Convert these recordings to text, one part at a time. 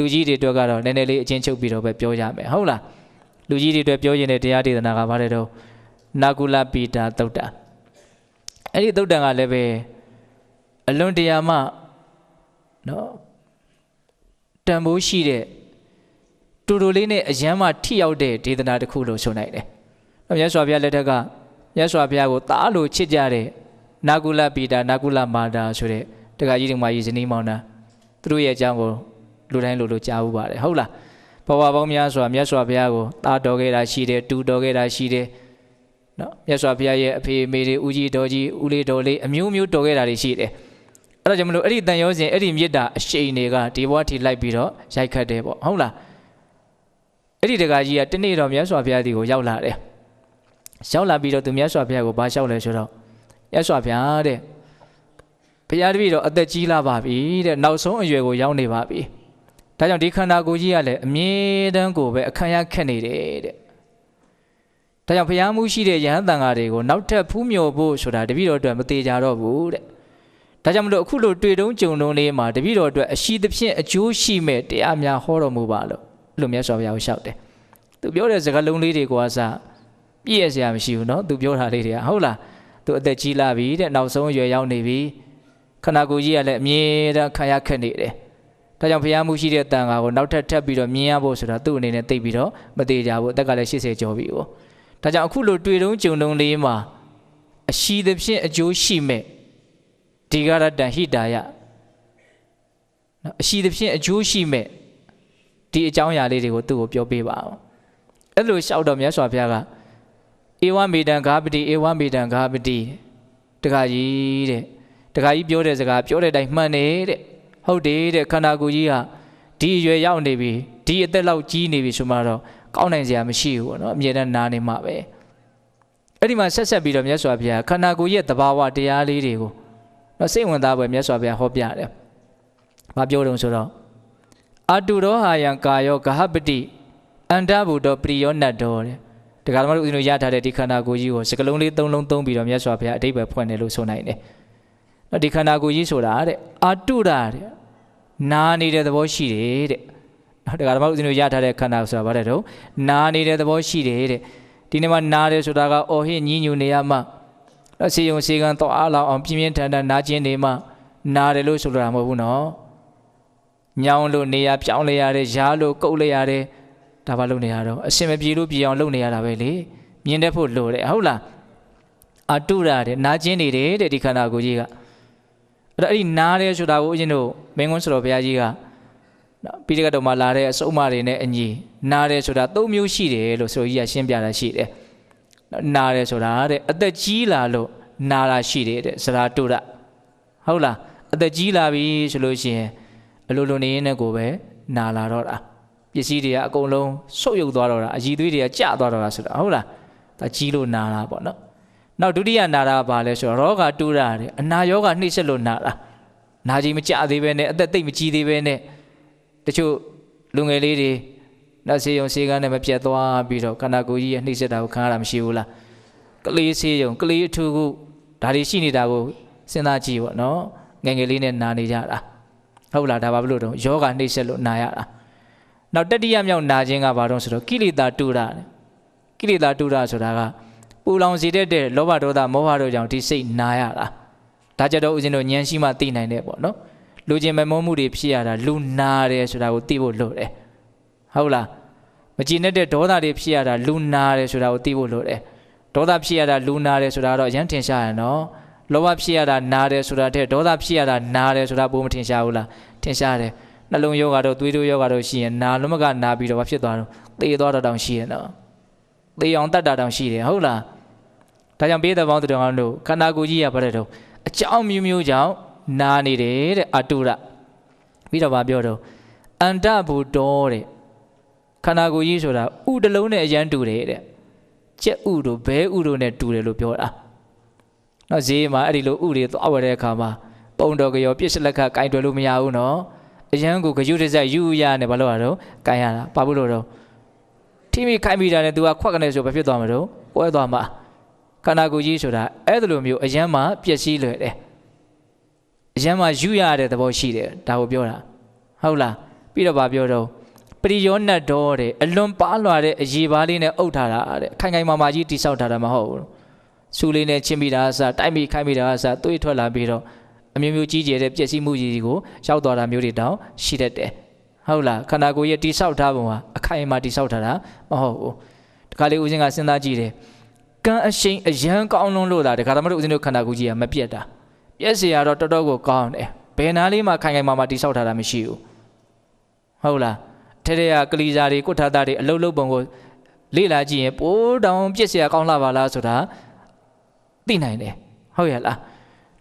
လူကြီးတွေအတွက်ကတော့နည်းနည်းလေးအချင်းချုပ်ပြီးတော့ပဲပြောရမယ်ဟုတ်လားလူကြီးတွေအတွက်ပြောရင်တဲ့တရားဒေသနာကဘာလဲတော့နာကုလပိတာသုတ်တာအဲ့ဒီသုတ်တံကလည်းပဲအလွန်တရာမှနော်တန်ဖိုးရှိတဲ့တူတူလေးနဲ့အယမ်းမှထိရောက်တဲ့ဒေသနာတစ်ခုလို့ဆိုနိုင်တယ်။မြတ်စွာဘုရားလက်ထက်ကမြတ်စွာဘုရားကိုတားလို့ချစ်ကြတဲ့နာကုလပိတာနာကုလမာတာဆိုတဲ့တက္ကကြီးဒီမကြီးဇနီးမောင်နှံသူတို့ရဲ့အကြောင်းကို လူတိုင်းလူလိုကြားဘူးပါတယ်ဟုတ်လားဘဝပေါင်းများစွာမြတ်စွာဘုရားကိုတားတော်ခဲ့တာရှိတယ်တူတော်ခဲ့တာရှိတယ်နော်မြတ်စွာဘုရားရဲ့အဖေအမေတွေဦးကြီးတော်ကြီးဦးလေးတော်လေးအမျိုးမျိုးတော်ခဲ့တာတွေရှိတယ်အဲ့ဒါကြောင့်မလို့အဲ့ဒီတန်ရောစဉ်အဲ့ဒီမေတ္တာအရှိန်တွေကဒီဘဝထိလိုက်ပြီးတော့ရိုက်ခတ်တယ်ပေါ့ဟုတ်လားအဲ့ဒီတက္ကကြီးကတနေ့တော့မြတ်စွာဘုရားဒီကိုရောက်လာတယ်ရောက်လာပြီးတော့သူမြတ်စွာဘုရားကိုဘာလျှောက်လဲဆိုတော့မြတ်စွာဘုရားတဲ့ဘုရားတပည့်တော်အသက်ကြီးလာပါပြီတဲ့နောက်ဆုံးအရွယ်ကိုရောက်နေပါပြီ ဒါကြောင့်ဒီခန္ဓာကိုယ်ကြီးကလည်းအမြဲတမ်းကိုပဲအခမ်းရခက်နေတယ်တဲ့ဒါကြောင့်ဘုရားမှုရှိတဲ့ယဟန်တန်ဃာတွေကိုနောက်ထပ်ဖူးမြော်ဖို့ဆိုတာတပည့်တော်အတွက်မသေးကြတော့ဘူးတဲ့ဒါကြောင့်မလို့အခုလိုတွေ့တုံးကြုံတုံးလေးမှာတပည့်တော်အတွက်အရှိသဖြင့်အကျိုးရှိမဲ့တရားများဟောတော်မူပါလို့အဲ့လိုမြတ်စွာဘုရားကိုလျှောက်တယ်သူပြောတဲ့စကားလုံးလေးတွေကစားပြည့်ရစရာမရှိဘူးเนาะသူပြောတာလေးတွေကဟုတ်လားသူအသက်ကြီးလာပြီတဲ့နောက်ဆုံးရွယ်ရောက်နေပြီခန္ဓာကိုယ်ကြီးကလည်းအမြဲတမ်းခံရခက်နေတယ် ဒါကြောင့်ဘုရားမှုရှိတဲ့တန်ခါကိုနောက်ထပ်ထပ်ပြီးတော့မြင်ရဖို့ဆိုတာသူ့အနေနဲ့သိပြီးတော့မသေးကြဘူးအသက်ကလည်း80ကျော်ပြီကိုဒါကြောင့်အခုလိုတွေ့တုံးကြုံတုံးလေးမှာအရှိသဖြင့်အကျိုးရှိမဲ့ဒီဂရတံဟိတာယနော်အရှိသဖြင့်အကျိုးရှိမဲ့ဒီအကြောင်းအရာလေးတွေကိုသူ့ကိုပြောပေးပါအောင်အဲ့လိုလျှောက်တော့မြတ်စွာဘုရားကဧဝမေတံဂါပတိဧဝမေတံဂါပတိတခါကြီးတဲ့တခါကြီးပြောတဲ့စကားပြောတဲ့အတိုင်းမှန်တယ်တဲ့ ဟုတ်တယ်တဲ့ခန္ဓာကိုယ်ကြီးဟာဒီအရွယ်ရောက်နေပြီဒီအသက်လောက်ကြီးနေပြီဆိုမှတော့ကောင်းနိုင်စရာမရှိဘူးပေါ့နော်အမြဲတမ်းနားနေမှာပဲအဲ့ဒီမှာဆက်ဆက်ပြီးတော့မြတ်စွာဘုရားခန္ဓာကိုယ်ရဲ့သဘာဝတရားလေးတွေကိုနော်စိတ်ဝင်စားပွဲမြတ်စွာဘုရားဟောပြတယ်။ဘာပြောတုံးဆိုတော့အတုရောဟာယံကာယောဂဟပတိအန္တဘုဒ္ဓပရိယောနတ်တော်တဲ့။ဒီကရမတို့ဦးဇင်းတို့ရထားတဲ့ဒီခန္ဓာကိုယ်ကြီးကိုစကလုံးလေးသုံးလုံးသုံးပြီးတော့မြတ်စွာဘုရားအတိတ်ပဲဖွင့်တယ်လို့ဆိုနိုင်တယ်။ နော်ဒီခန္ဓာကိုယ်ကြီးဆိုတာတဲ့အတုရတဲ့နာနေတဲ့သဘောရှိတယ်တဲ့။နော်ဒီကရမတို့ဦးဇင်းတို့ရထားတဲ့ခန္ဓာဆိုတာဘာလဲတော့နာနေတဲ့သဘောရှိတယ်တဲ့။ဒီနေ့မှာနာတယ်ဆိုတာကအော်ဟစ်ညှဉ်းညူနေရမှတော့စေယုံစေကံတော့အားလောင်အောင်ပြင်းပြင်းထန်ထန်နာကျင်နေမှနာတယ်လို့ဆိုတာမဟုတ်ဘူးနော်ညောင်းလို့နေရပြောင်းလဲရတယ်ရားလို့ကုတ်လဲရတယ်ဒါဘာလုပ်နေရတော့အစင်မပြေလို့ပြေအောင်လုပ်နေရတာပဲလေမြင်တတ်ဖို့လိုတယ်ဟုတ်လားအတုရတဲ့နာကျင်နေတယ်တဲ့ဒီခန္ဓာကိုယ်ကြီးက အဲ့တော့အဲ့ဒီနားတယ်ဆိုတာကိုဦးဇင်းတို့မင်းကွန်းဆိုတော်ဘုရားကြီးကနော်ပိဋကတော်မှာလာတဲ့အစုံအမတွေနဲ့အညီနားတယ်ဆိုတာ၃မျိုးရှိတယ်လို့ဆိုကြီးကရှင်းပြတာရှိတယ်နာတယ်ဆိုတာတဲ့အသက်ကြီးလာလို့နာတာရှိတယ်တဲ့စရာတုရဟုတ်လားအသက်ကြီးလာပြီဆိုလို့ရှိရင်အလိုလိုနေရင်လည်းကိုပဲနာလာတော့တာပစ္စည်းတွေကအကုန်လုံးဆုတ်ယုတ်သွားတော့တာအည်သွေးတွေကကျသွားတော့တာဆိုတာဟုတ်လားဒါကြီးလို့နာတာပေါ့နော် နောက်ဒုတိယနာတာကဘာလဲဆိုတော့ရောဂါတူတာတဲ့အနာရောဂါနှိမ့်ဆက်လို့နာတာနာကြီးမကြသေးပဲနဲ့အသက်သိပ်မကြီးသေးပဲနဲ့တချို့လူငယ်လေးတွေနောက်ဆေးရုံဆေးကန်းနဲ့မပြတ်သွားပြီးတော့ခန္ဓာကိုယ်ကြီးရဲ့နှိမ့်ဆက်တာကိုခံရတာမရှိဘူးလားကလေးဆေးရုံကလေးအထူးခုဒါတွေရှိနေတာကိုစဉ်းစားကြည့်ပေါ့နော်ငယ်ငယ်လေးနဲ့နာနေကြတာဟုတ်လားဒါဘာဖြစ်လို့တော့ယောဂနှိမ့်ဆက်လို့နာရတာနောက်တတိယမြောက်နာခြင်းကဘာတော့ဆိုတော့ကိလေသာတူတာကိလေသာတူတာဆိုတာကပူ လောင်စေတတ်တဲ့လောဘဒေါသမောဟတို့ကြောင့်ဒီစိတ်နာရတာဒါကြတော့ဦးဇင်းတို့ဉာဏ်ရှိမှသိနိုင်တယ်ပေါ့နော်လူချင်းမမောမှုတွေဖြစ်ရတာလူနာတယ်ဆိုတာကိုသိဖို့လိုတယ်ဟုတ်လားမကြည်နဲ့တဲ့ဒေါသတွေဖြစ်ရတာလူနာတယ်ဆိုတာကိုသိဖို့လိုတယ်ဒေါသဖြစ်ရတာလူနာတယ်ဆိုတာတော့အရင်ထင်ရှားရနော်လောဘဖြစ်ရတာနာတယ်ဆိုတာတဲ့ဒေါသဖြစ်ရတာနာတယ်ဆိုတာဘိုးမထင်ရှားဘူးလားထင်ရှားတယ်နှလုံးယောဂါတော့သွေးတိုးယောဂါတော့ရှိရင်နာလုံးမကနာပြီးတော့ဘာဖြစ်သွားတော့သေသွားတော့တောင်ရှိရနော်သေအောင်တတ်တာတောင်ရှိတယ်ဟုတ်လား ဒါကြောင့်ပေးတဲ့ပေါင်းတော်အောင်တို့ခန္ဓာကိုယ်ကြီးရပါတဲ့တော့အကြောင်းမျိုးမျိုးကြောင့်နာနေတယ်တဲ့အတုရပြီးတော့ဗာပြောတော့အန္တဘူတော်တဲ့ခန္ဓာကိုယ်ကြီးဆိုတာဥတလုံးနဲ့အရန်တူတယ်တဲ့ကြက်ဥတို့ဘဲဥတို့နဲ့တူတယ်လို့ပြောတာနော်ဈေးမှာအဲ့ဒီလိုဥတွေသွားဝယ်တဲ့အခါမှာပုံတော်ကြောပြစ်စလက်ကကင်တွယ်လို့မရဘူးနော်အရန်ကိုဂယုတစိုက်ယူရနဲ့ဘာလို့ရတော့ကင်ရတာဘာလို့လို့တော့ထိမိခိုင်းမိတာနဲ့ तू ကခွက်ကနေဆိုဘာဖြစ်သွားမှာတော့ပွဲသွားမှာ ခန္ဓာကိုယ်ကြီးဆိုတာအဲ့ဒီလိုမျိုးအရန်မှာပျက်စီးလွယ်တယ်အရန်မှာယူရတဲ့သဘောရှိတယ်ဒါကိုပြောတာဟုတ်လားပြီးတော့ဗာပြောတော့ပရိယောနတ်တော်တဲ့အလွန်ပါလွာတဲ့အရေးပါလေးနဲ့အုပ်ထားတာတဲ့ခိုင်ခိုင်မာမာကြီးတိဆောက်ထားတာမဟုတ်ဘူးဆူလေးနဲ့ချင်းမိတာအစတိုက်မိခိုင်းမိတာအစသွေးထွက်လာပြီးတော့အမျိုးမျိုးကြီးကျယ်တဲ့ပျက်စီးမှုကြီးကိုရောက်သွားတာမျိုးတွေတောင်ရှိတတ်တယ်ဟုတ်လားခန္ဓာကိုယ်ရဲ့တိဆောက်ထားပုံဟာအခိုင်အမာတိဆောက်ထားတာမဟုတ်ဘူးဒီခါလေးဦးဇင်းကစဉ်းစားကြည့်တယ် ကံအရှိန်အယံကောင်းလွန်းလို့လားဒီခါသမတို့ဦးဇင်းတို့ခန္ဓာကိုယ်ကြီးကမပြတ်တာပြက်เสียရတော့တော်တော်ကိုကောင်းတယ်ဘယ်နာလေးမှခိုင်ခိုင်မာမာတိဆောက်ထားတာမရှိဘူးဟုတ်လားထဲထဲကကလီစာတွေကုဋ္ဌတာတွေအလုတ်လုတ်ပုံကိုလေ့လာကြည့်ရင်ပိုးတောင်ပြက်เสียကောင်းလာပါလားဆိုတာသိနိုင်တယ်ဟုတ်ရဲ့လား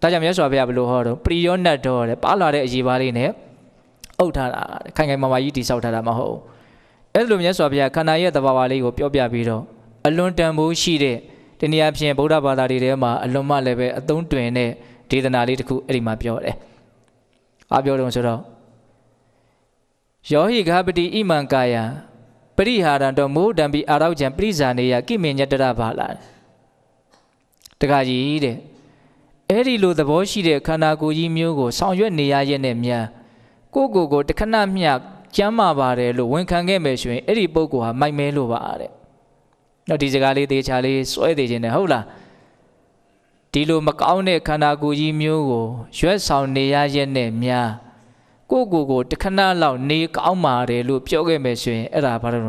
ဒါကြောင့်မြတ်စွာဘုရားဘယ်လိုဟောတော့ပရိယောနတ်တော်တဲ့ပါလာတဲ့အရေးပါလေးနဲ့အုပ်ထားတာခိုင်ခိုင်မာမာကြီးတိဆောက်ထားတာမဟုတ်ဘူးအဲ့လိုမြတ်စွာဘုရားခန္ဓာရဲ့သဘာဝလေးကိုပြောပြပြီးတော့ အလွန်တန်ဖိုးရှိတဲ့တနည်းအားဖြင့်ဗုဒ္ဓဘာသာတွေထဲမှာအလွန်မှလည်းပဲအသုံးတွင်တဲ့ဒေသနာလေးတစ်ခုအဲ့ဒီမှာပြောတယ်။အားပြောတော့ဆိုတော့ယောဟိဂပတိဣမံကာယပရိဟာရံတော်မိုးတံပိအာရောက်ချံပရိဇာနေယကိမေညတရဘာလာတခါကြီးတဲ့အဲ့ဒီလိုသဘောရှိတဲ့ခန္ဓာကိုယ်ကြီးမျိုးကိုဆောင်ရွက်နေရရဲ့နဲ့မြန်ကိုကိုကိုတခဏမျှကျမ်းမာပါတယ်လို့ဝန်ခံခဲ့မယ်ဆိုရင်အဲ့ဒီပုဂ္ဂိုလ်ဟာမိုက်မဲလို့ပါတဲ့။ တော့ဒီစကားလေးသေချာလေးစွဲသေးခြင်းနဲ့ဟုတ်လား။ဒီလိုမကောင်းတဲ့ခန္ဓာကိုယ်ကြီးမျိုးကိုရွက်ဆောင်နေရရဲ့နဲ့များကိုကိုကိုတခဏလောက်နေကောင်းပါတယ်လို့ပြောခဲ့မယ်ဆိုရင်အဲ့ဒါဘာလို့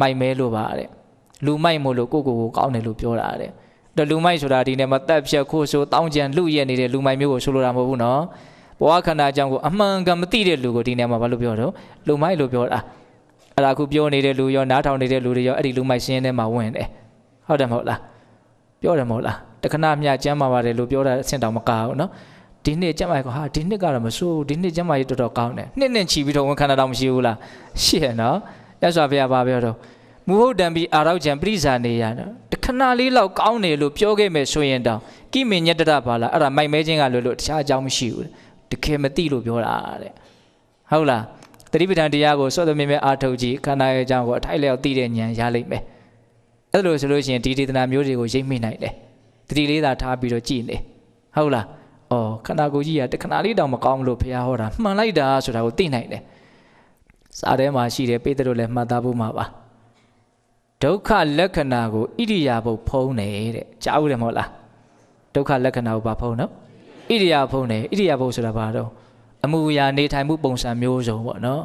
မိုက်မဲလို့ပါတဲ့။လူမိုက်မို့လို့ကိုကိုကိုကောင်းတယ်လို့ပြောတာတဲ့။တော့လူမိုက်ဆိုတာဒီနေ့မှာတက်ဖြတ်ခိုးဆိုတောင်းကြံလူရက်နေတဲ့လူမိုက်မျိုးကိုဆိုလိုတာမဟုတ်ဘူးနော်။ဘဝခန္ဓာအကြောင်းကိုအမှန်ကန်မသိတဲ့လူကိုဒီနေရာမှာဘာလို့ပြောတော့လူမိုက်လို့ပြောတာ အဲ့ဒါအခုပြောနေတဲ့လူရောနားထောင်နေတဲ့လူတွေရောအဲ့ဒီလူမိုက်ရှင်းထဲမှာဝင်တယ်ဟုတ်တယ်မဟုတ်လားပြောတယ်မဟုတ်လားတခဏမျှကျမ်းမာပါတယ်လို့ပြောတာအဆင့်တောင်မကဘူးနော်ဒီနှစ်ကျမ်းမာရေကဟာဒီနှစ်ကတော့မဆိုးဒီနှစ်ကျမ်းမာရေတော်တော်ကောင်းတယ်နှစ်နှစ်ချီပြီးတော့ဝန်ခံတာတော့မရှိဘူးလားရှိရနော်ရသော်ဘုရားပါပြောတော့မူဟုတ်တံပြီးအာရောက်ကြံပြိဇာနေရနော်တခဏလေးလောက်ကောင်းတယ်လို့ပြောခဲ့မယ်ဆိုရင်တောင်ကိမင်ညတတပါလားအဲ့ဒါမိုက်မဲခြင်းကလွတ်လို့တခြားအကြောင်းမရှိဘူးတကယ်မသိလို့ပြောတာတဲ့ဟုတ်လား တတိပဋ္ဌာန်တရားကိုစောသမြင်မဲ့အာထုတ်ကြည့်ခန္ဓာရဲ့အကြောင်းကိုအထိုက်လျောက်သိတဲ့ဉာဏ်ရလိမ့်မယ်အဲ့လိုဆိုလို့ရှိရင်ဒီဒေသနာမျိုးတွေကိုရိပ်မိနိုင်တယ်တတိလေးသာထားပြီးတော့ကြည်နေဟုတ်လားအော်ခန္ဓာကိုယ်ကြီးကတခဏလေးတောင်မကောင်းလို့ဘုရားဟောတာမှန်လိုက်တာဆိုတာကိုသိနိုင်တယ်စာထဲမှာရှိတယ်ပေတရုလည်းမှတ်သားဖို့မှာပါဒုက္ခလက္ခဏာကိုဣရိယာပုတ်ဖုံးတယ်တဲ့ကြားဦးတယ်မဟုတ်လားဒုက္ခလက္ခဏာကိုဘာဖုံးနော်ဣရိယာပုတ်နဲ့ဣရိယာပုတ်ဆိုတာဘာတော့ အမှုအရာနေထိုင်မှုပုံစံမျိုးစုံပေါ့နော်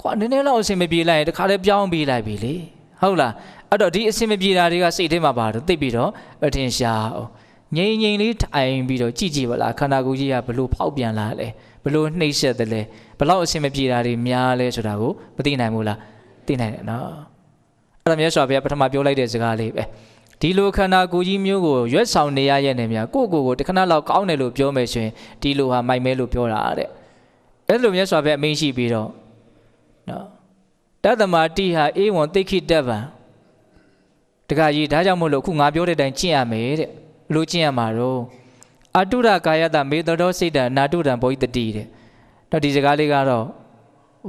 ခွာနည်းနည်းလောက်အဆင်မပြေလိုက်ရင်တခါတည်းပြောင်းပြေးလိုက်ပြီလေဟုတ်လားအဲ့တော့ဒီအဆင်မပြေတာတွေကစိတ်ထဲမှာပါတော့သိပြီးတော့အထင်ရှားအောင်ငြိမ်ငြိမ်လေးထိုင်ပြီးတော့ကြည့်ကြည့်ပါလားခန္ဓာကိုယ်ကြီးကဘလို့ဖောက်ပြန်လာလဲဘလို့နှိမ့်ဆက်တယ်လဲဘလောက်အဆင်မပြေတာတွေများလဲဆိုတာကိုမသိနိုင်ဘူးလားသိနိုင်တယ်နော်အဲ့ဒါမြတ်စွာဘုရားပထမပြောလိုက်တဲ့စကားလေးပဲဒီလိုခန္ဓာကိုယ်ကြီးမျိုးကိုရွက်ဆောင်နေရရဲ့နေမြကိုကိုကိုတခဏလောက်ကောင်းတယ်လို့ပြောမယ်ဆိုရင်ဒီလိုဟာမိုက်မဲလို့ပြောတာတဲ့ အဲ့လိုမြတ်စွာဘုရားအမိန့်ရှိပြီးတော့နော်တတ္တမတိဟာအေဝံသိခိတဗံတခါကြီးဒါကြောင့်မို့လို့ခုငါပြောတဲ့အတိုင်းကျင့်ရမယ်တဲ့လို့ကျင့်ရမှာတော့အတုရကာယတမေတ္တောစိတ်တံနာတုတံဘောဟိတတိတဲ့တော့ဒီစကားလေးကတော့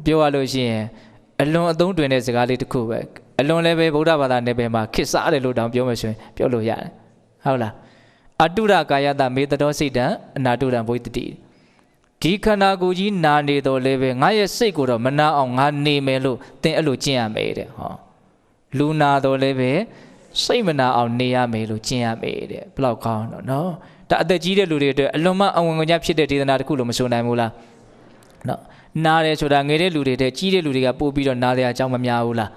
ပြောရလို့ရှိရင်အလွန်အသုံးတွင်တဲ့စကားလေးတစ်ခုပဲအလွန်လည်းပဲဗုဒ္ဓဘာသာနယ်ပယ်မှာခစ်စားတယ်လို့တောင်ပြောမှဆိုရင်ပြောလို့ရတယ်ဟုတ်လားအတုရကာယတမေတ္တောစိတ်တံအနာတုတံဘောဟိတတိ ဒီခန္ဓာကိုယ်ကြီးနာနေတော့လည်းပဲငါရဲ့စိတ်ကိုတော့မနာအောင်ငါနေမယ်လို့သင်အဲ့လိုကျင့်ရမယ်တဲ့ဟောလူနာတော့လည်းပဲစိတ်မနာအောင်နေရမယ်လို့ကျင့်ရမယ်တဲ့ဘလောက်ကောင်းတော့နော်ဒါအသက်ကြီးတဲ့လူတွေအတွက်အလွန်မှအဝင်ဝင်ကြဖြစ်တဲ့ဒေသနာတစ်ခုလို့မဆိုနိုင်ဘူးလားနော်နားတယ်ဆိုတာငယ်တဲ့လူတွေတဲ့ကြီးတဲ့လူတွေကပို့ပြီးတော့နားတဲ့အကြောင်းမများဘူးလား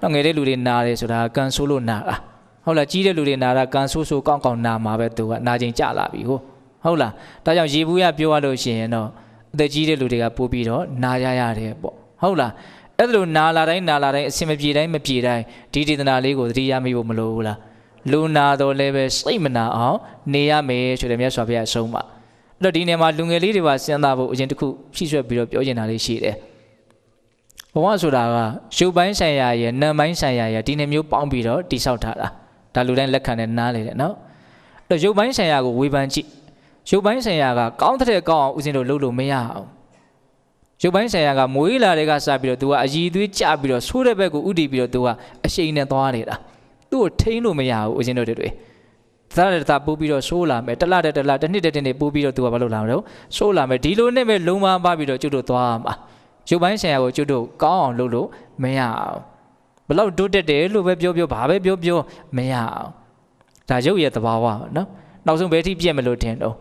နော်ငယ်တဲ့လူတွေနားတယ်ဆိုတာကန်ဆိုးလို့နားတာဟုတ်လားကြီးတဲ့လူတွေနားတာကန်ဆိုးဆိုးကောင်းကောင်းနားမှာပဲသူကနားချိန်ကြလာပြီဟုတ် ဟုတ်လားဒါကြောင့်ရေဘူးရပြောရလို့ရှိရင်တော့အသက်ကြီးတဲ့လူတွေကပို့ပြီးတော့နားရရတယ်ပေါ့ဟုတ်လားအဲ့ဒါလိုနာလာတိုင်းနာလာတိုင်းအစင်မပြေတိုင်းမပြေတိုင်းဒီဒေသနာလေးကိုသတိရမိဖို့မလိုဘူးလားလူနာတော့လည်းပဲစိတ်မနာအောင်နေရမယ်ဆိုတဲ့မြတ်စွာဘုရားအဆုံးပါအဲ့တော့ဒီနေရာမှာလူငယ်လေးတွေပါစဉ်းစားဖို့အရင်တစ်ခုဖြည့်ဆွက်ပြီးတော့ပြောချင်တာလေးရှိတယ်ဘဝဆိုတာကရုပ်ပိုင်းဆိုင်ရာရဲ့နာမ်ပိုင်းဆိုင်ရာရဲ့ဒီနှစ်မျိုးပေါင်းပြီးတော့တိဆောက်ထားတာဒါလူတိုင်းလက်ခံနဲ့နားလေတယ်နော်အဲ့တော့ရုပ်ပိုင်းဆိုင်ရာကိုဝေဖန်ကြည့် ရုပ်ပိုင်းဆိုင်ရာကကောင်းတဲ့ကောင်းအောင်ဦးဇင်းတို့လုပ်လို့မရအောင်ရုပ်ပိုင်းဆိုင်ရာကမွေးလာတဲ့ကစပြီးတော့ तू ကအည်သွေးကျပြီးတော့ဆိုးတဲ့ဘက်ကိုဥတည်ပြီးတော့ तू ကအရှိန်နဲ့သွားနေတာသူ့ကိုထိန်းလို့မရဘူးဦးဇင်းတို့တွေသရတပိုးပြီးတော့ဆိုးလာမယ်တလတဲ့တလတစ်နှစ်တဲ့တစ်နှစ်ပိုးပြီးတော့ तू ကဘာလုပ်လာမလို့ဆိုးလာမယ်ဒီလိုနဲ့ပဲလုံမပါပြီးတော့ကျွတ်တို့သွားမှာ ရုပ်ပိုင်းဆိုင်ရာကိုကျွတ်တို့ကောင်းအောင်လုပ်လို့မရအောင်ဘလောက်တိုးတက်တယ်လို့ပဲပြောပြောဘာပဲပြောပြောမရအောင်ဒါရုပ်ရဲ့သဘာဝပါနော်နောက်ဆုံးဘယ်ထိပြည့်မလို့ထင်တော့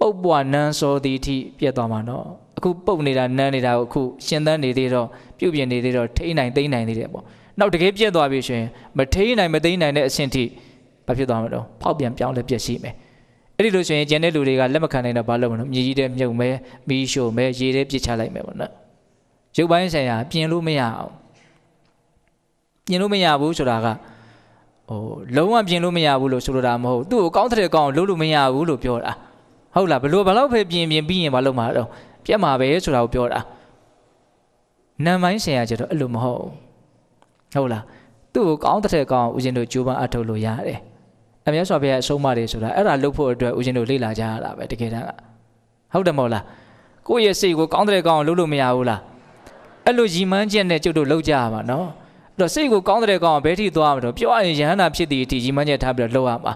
ပုတ်ပွားနန်းစောသည်အထိပြည့်သွားမှာနော်အခုပုတ်နေတာနန်းနေတာကိုအခုရှင်သန်းနေသေးတော့ပြုတ်ပြင်းနေသေးတော့ထိနိုင်သိမ့်နိုင်သေးတယ်ပေါ့နောက်တကယ်ပြည့်သွားပြီဆိုရင်မထိနိုင်မသိမ့်နိုင်တဲ့အဆင့်ထိဘာဖြစ်သွားမှာတော့ဖောက်ပြန်ပြောင်းလဲပြည့်ရှိမယ်အဲ့ဒီလိုဆိုရင်ကျန်တဲ့လူတွေကလက်မခံနိုင်တော့ဘာလုပ်မလို့မြေကြီးတဲ့မြုပ်မဲမီးရှို့မဲရေထဲပြစ်ချလိုက်မယ်ပေါ့နော်ရုပ်ပိုင်းဆိုင်ရာပြင်လို့မရအောင်ပြင်လို့မရဘူးဆိုတာကဟိုလုံးဝပြင်လို့မရဘူးလို့ဆိုလိုတာမဟုတ်သူ့ကိုကောင်းတဲ့ကောင်းလို့လို့မရဘူးလို့ပြောတာ ဟုတ်လားဘလို့ဘလောက်ပဲပြင်ပြင်ပြီးရင်ဘာလုပ်မှာတော့ပြက်မှာပဲဆိုတာကိုပြောတာနာမ်ပိုင်းဆိုင်ရာကျတော့အဲ့လိုမဟုတ်ဟုတ်လားသူ့ကိုကောင်းတဲ့ကောင်းဦးဇင်းတို့ကြိုးပမ်းအထောက်လို့ရတယ်အမြတ်စွာဘုရားအဆုံးအမတွေဆိုတာအဲ့ဒါလုပ်ဖို့အတွက်ဦးဇင်းတို့လေ့လာကြရတာပဲတကယ်တမ်းကဟုတ်တယ်မဟုတ်လားကိုယ့်ရဲ့စိတ်ကိုကောင်းတဲ့ကောင်းလုပ်လို့မရဘူးလားအဲ့လိုရီမန်းချက်နဲ့ကျုပ်တို့လုပ်ကြရမှာနော်အဲ့တော့စိတ်ကိုကောင်းတဲ့ကောင်းဘယ်ထိသွားမှာတော့ပြောရရင်ယဟန္တာဖြစ်တဲ့အထိရီမန်းချက်ထားပြီးတော့လုပ်ရမှာ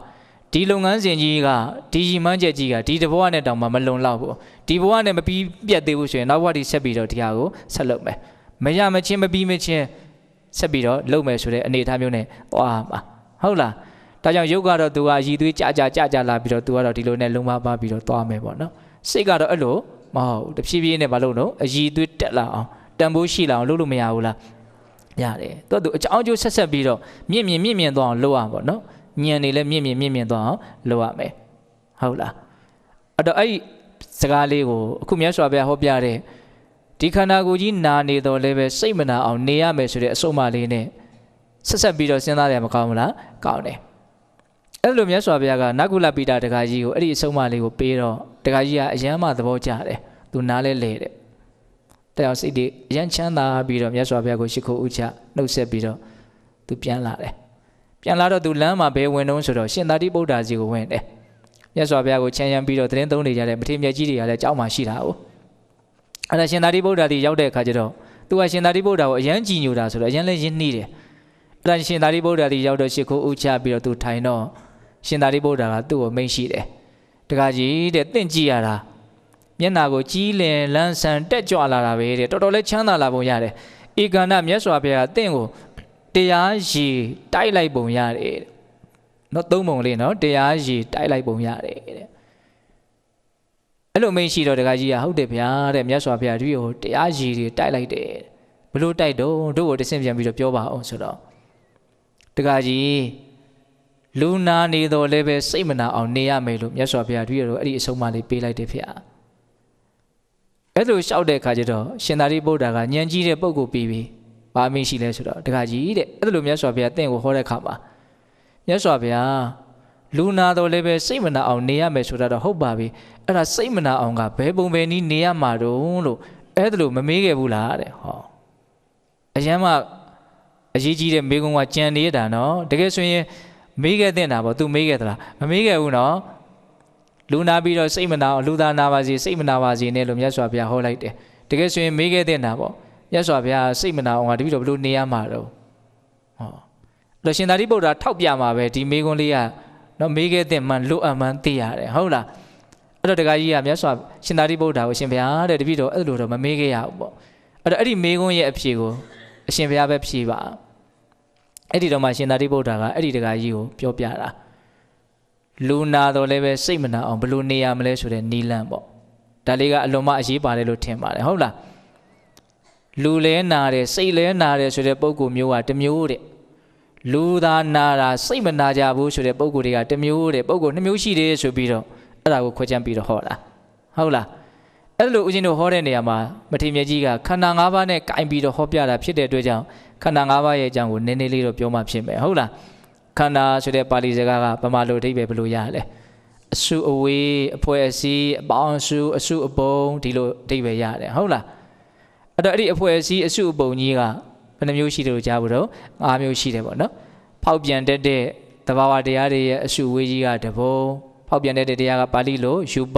ဒီလုပ်ငန်းစဉ်ကြီးကဒီရီမန်းချက်ကြီးကဒီတဘဝနဲ့တောင်မှမလုံလောက်ဘူးဒီဘဝနဲ့မပြီးပြတ်သေးဘူးဆိုရင်နောက်ဘဝဒီဆက်ပြီးတော့ဒီဟာကိုဆက်လုပ်မယ်မရမချင်းမပြီးမချင်းဆက်ပြီးတော့လုပ်မယ်ဆိုတဲ့အနေအထားမျိုးနဲ့သွားမှာဟုတ်လားဒါကြောင့်ယုတ်ကတော့သူကရည်သွေးကြကြကြကြလာပြီးတော့သူကတော့ဒီလိုနဲ့လုံမပါပြီးတော့သွားမယ်ပေါ့နော်စိတ်ကတော့အဲ့လိုမဟုတ်တဖြည်းဖြည်းနဲ့မလုပ်လို့အရည်သွေးတက်လာအောင်တန်ဖိုးရှိလာအောင်လုပ်လို့မရဘူးလားရတယ်သူကသူအကြောင်းကျိုးဆက်ဆက်ပြီးတော့မြင့်မြင့်မြင့်မြင့်သွားအောင်လုပ်ရမှာပေါ့နော် ညံနေလဲမြင့်မြင့်မြင့်မြင့်သွားအောင်လုပ်ရမယ်ဟုတ်လားအဲ့တော့အဲ့ဒီစကားလေးကိုအခုမြတ်စွာဘုရားဟောပြတဲ့ဒီခန္ဓာကိုယ်ကြီးနာနေတော့လည်းပဲစိတ်မနာအောင်နေရမယ်ဆိုတဲ့အဆုံးအမလေးနဲ့ဆက်ဆက်ပြီးတော့စဉ်းစားရမှာကောင်းမလားကောင်းတယ်အဲ့လိုမြတ်စွာဘုရားကနဂုလပိတာတခါကြီးကိုအဲ့ဒီအဆုံးအမလေးကိုပေးတော့တခါကြီးကအယမ်းမှသဘောကျတယ်သူနားလဲလေတဲ့တဲ့အောင်စိတ်တွေအယမ်းချမ်းသာပြီးတော့မြတ်စွာဘုရားကိုရှိခိုးဥချနှုတ်ဆက်ပြီးတော့သူပြန်လာတယ် ပြန်လာတော့သူလမ်းမှာဘယ်ဝင်တုံးဆိုတော့ရှင်သာတိဗုဒ္ဓစီကိုဝင်တယ်မြတ်စွာဘုရားကိုချမ်းရမ်းပြီးတော့သတင်းသုံးနေကြတဲ့မထေမြတ်ကြီးတွေကလည်းကြောက်မှရှိတာ哦အဲ့ဒါရှင်သာတိဗုဒ္ဓတိရောက်တဲ့အခါကျတော့သူကရှင်သာတိဗုဒ္ဓကိုအယမ်းကြည်ညိုတာဆိုတော့အယမ်းလည်းရင်းနှီးတယ်အဲ့ဒါရှင်သာတိဗုဒ္ဓတိရောက်တော့ရှ िख ိုးဥချပြီးတော့သူထိုင်တော့ရှင်သာရိပုတ္တရာကသူ့ကိုမိန့်ရှိတယ်တခါကြီးတဲ့တင့်ကြည့်ရတာမျက်နာကိုကြီးလင်လန်းဆန်တက်ကြွလာတာပဲတဲ့တော်တော်လေးချမ်းသာလာပုံရတယ်ဧကန္နမြတ်စွာဘုရားတင့်ကို တရားရည်တိုက်လိုက်ပုံရတယ်တဲ့နော်သုံးပုံလေးနော်တရားရည်တိုက်လိုက်ပုံရတယ်တဲ့အဲ့လိုမိန့်ရှိတော့တခါကြီးကဟုတ်တယ်ဗျာတဲ့မြတ်စွာဘုရားဒီကိုတရားရည်တွေတိုက်လိုက်တယ်ဘလို့တိုက်တော့တို့ကိုတဆင့်ပြန်ပြီးတော့ပြောပါအောင်ဆိုတော့တခါကြီးလူနာနေတော့လည်းပဲစိတ်မနာအောင်နေရမယ်လို့မြတ်စွာဘုရားတွေ့ရတော့အဲ့ဒီအဆုံးအမလေးပေးလိုက်တယ်ဖေ။အဲ့လိုလျှောက်တဲ့အခါကျတော့ရှင်သာရိပုတ္တရာကညံကြီးတဲ့ပုံကိုပြီးပြီး ဘာမင်းရှိလဲဆိုတော့တခါကြီးတဲ့အဲ့လိုမြတ်စွာဘုရားတင့်ကိုဟောတဲ့အခါမှာမြတ်စွာဘုရားလူနာတော့လည်းပဲစိတ်မနာအောင်နေရမယ်ဆိုတာတော့ဟုတ်ပါပြီ။အဲ့ဒါစိတ်မနာအောင်ကဘယ်ပုံပဲနည်းနေရမှာတော့လို့အဲ့ဒါလို့မမေးခဲ့ဘူးလားတဲ့ဟော။အရန်မှအရေးကြီးတဲ့မိကုံကကြံနေရတာနော်တကယ်ဆိုရင်မေးခဲ့တဲ့နာပေါ့ तू မေးခဲ့သလားမမေးခဲ့ဘူးနော်လူနာပြီးတော့စိတ်မနာအောင်လူသားနာပါစေစိတ်မနာပါစေနဲ့လို့မြတ်စွာဘုရားဟောလိုက်တယ်တကယ်ဆိုရင်မေးခဲ့တဲ့နာပေါ့ မြတ်စွာဘုရားစိတ်မနာအောင်ကတပည့်တော်ဘယ်လိုနေရမှာတော့ဟောလို့ရှင်သာရိပုတ္တရာထောက်ပြမှာပဲဒီမေးခွန်းလေးကနော်မေးခဲ့တဲ့မှန်လို့အမှန်သိရတယ်ဟုတ်လားအဲ့တော့တခါကြီးကမြတ်စွာရှင်သာရိပုတ္တရာကိုရှင်ဘုရားတဲ့တပည့်တော်အဲ့လိုတော့မမေးခဲ့ရဘူးပေါ့အဲ့တော့အဲ့ဒီမေးခွန်းရဲ့အဖြေကိုအရှင်ဘုရားပဲဖြေပါအဲ့ဒီတော့မှရှင်သာရိပုတ္တရာကအဲ့ဒီတကာကြီးကိုပြောပြတာလူနာတော့လည်းပဲစိတ်မနာအောင်ဘယ်လိုနေရမလဲဆိုတဲ့နီလန့်ပေါ့ဒါလေးကအလွန်မှအရေးပါတယ်လို့ထင်ပါတယ်ဟုတ်လား လူလဲနာတယ်စိတ်လဲနာတယ်ဆိုတဲ့ပုံကူမျိုးကတစ်မျိုးတဲ့လူသာနာတာစိတ်မနာကြဘူးဆိုတဲ့ပုံကူတွေကတစ်မျိုးတဲ့ပုံကူနှစ်မျိုးရှိတယ်ဆိုပြီးတော့အဲ့ဒါကိုခွဲခြမ်းပြီးတော့ဟောတာဟုတ်လားအဲ့လိုဦးဇင်းတို့ဟောတဲ့နေရာမှာမထေရမြတ်ကြီးကခန္ဓာ၅ပါးနဲ့ကင်ပြီးတော့ဟောပြတာဖြစ်တဲ့အတွက်ကြောင့်ခန္ဓာ၅ပါးရဲ့အကြောင်းကိုနည်းနည်းလေးတော့ပြောမှဖြစ်မယ်ဟုတ်လားခန္ဓာဆိုတဲ့ပါဠိစကားကဗမာလိုအဓိပ္ပာယ်ဘယ်လိုရလဲအစုအဝေးအဖွဲ့အစည်းအပေါင်းအစုအစုအပုံဒီလိုအဓိပ္ပာယ်ရတယ်ဟုတ်လား အဲ့တော့အဲ့ဒီအဖွဲ့အစည်းအစုအပုံကြီးကဘယ်နှမျိုးရှိတယ်လို့ကြားဘူးတော့၅မျိုးရှိတယ်ပေါ့နော်ဖောက်ပြန်တတ်တဲ့တဘာဝတရားတွေရဲ့အစုဝေးကြီးကတဘုံဖောက်ပြန်တဲ့တရားကပါဠိလိုယူပ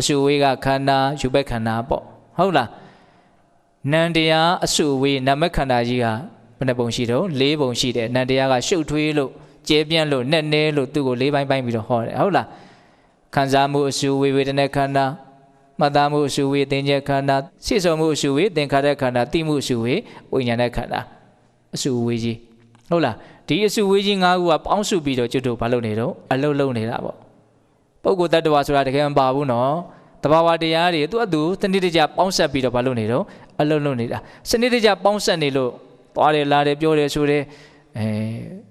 အစုဝေးကခန္ဓာယူဘက်ခန္ဓာပေါ့ဟုတ်လားနန္တရားအစုဝေးနမခန္ဓာကြီးကဘယ်နှပုံရှိတော့၄ပုံရှိတယ်နန္တရားကရှုပ်ထွေးလို့ကျဲပြန့်လို့နဲ့နဲလို့သူ့ကို၄ပိုင်းပိုင်းပြီးတော့ဟောတယ်ဟုတ်လားခံစားမှုအစုဝေဝေဒနာခန္ဓာ မှတ်သားမှုအစုဝေးသင်္ကြခန္ဓာစိတ်ဆုံးမှုအစုဝေးသင်္ခါရခန္ဓာသိမှုအစုဝေးဝိညာဉ်နဲ့ခန္ဓာအစုဝေးကြီးဟုတ်လားဒီအစုဝေးကြီး၅ခုကပေါင်းစုပြီးတော့ကျွတ်တို့ဘာလုပ်နေတော့အလုံးလုံးနေတာပေါ့ပုဂ္ဂိုလ်တ attva ဆိုတာတကယ်မပါဘူးနော်တဘာဝတရားတွေသူ့အတူစနစ်တကျပေါင်းဆက်ပြီးတော့ဘာလုပ်နေတော့အလုံးလုံးနေတာစနစ်တကျပေါင်းဆက်နေလို့သွားတယ်လာတယ်ပြောတယ်ဆိုတယ်အဲ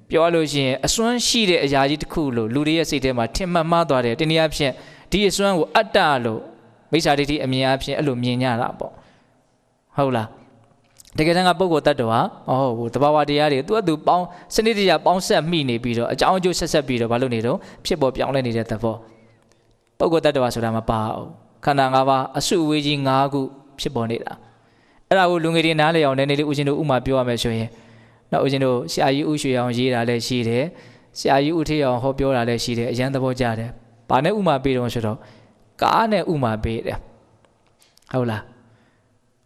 ပြောလို့ရှိရင်အစွမ်းရှိတဲ့အရာကြီးတစ်ခုလို့လူတွေရဲ့စိတ်ထဲမှာထင်မှတ်မှားသွားတယ်တနည်းအားဖြင့်ဒီအစွမ်းကိုအတ္တလို့ မိစ္ဆာဒိဋ္ဌိအမြင်အားဖြင့်အဲ့လိုမြင်ကြတာပေါ့ဟုတ်လားတကယ်တမ်းကပုဂ္ဂိုလ်တ attva ဟောဟိုတဘာဝတရားတွေသူ့အတူပေါင်းစနစ်တကျပေါင်းဆက်မိနေပြီးတော့အကြောင်းအကျိုးဆက်ဆက်ပြီးတော့ဘာလို့နေတော့ဖြစ်ပေါ်ပြောင်းလဲနေတဲ့သဘောပုဂ္ဂိုလ်တ attva ဆိုတာမပါဘူးခန္ဓာ၅ပါးအစုအဝေးကြီး၅ခုဖြစ်ပေါ်နေတာအဲ့ဒါကိုလူငယ်တွေနားလည်အောင်နည်းနည်းလေးဦးဇင်းတို့ဥမာပြောရမယ်ဆိုရင်နောက်ဦးဇင်းတို့ဆရာကြီးဥရွှေအောင်ရေးတာလည်းရှိတယ်ဆရာကြီးဥထေအောင်ဟောပြောတာလည်းရှိတယ်အရန်သဘောကျတယ်။ဘာနဲ့ဥမာပေးတော့ဆိုတော့ ကားနဲ့ဥမာပေးတယ်ဟုတ်လား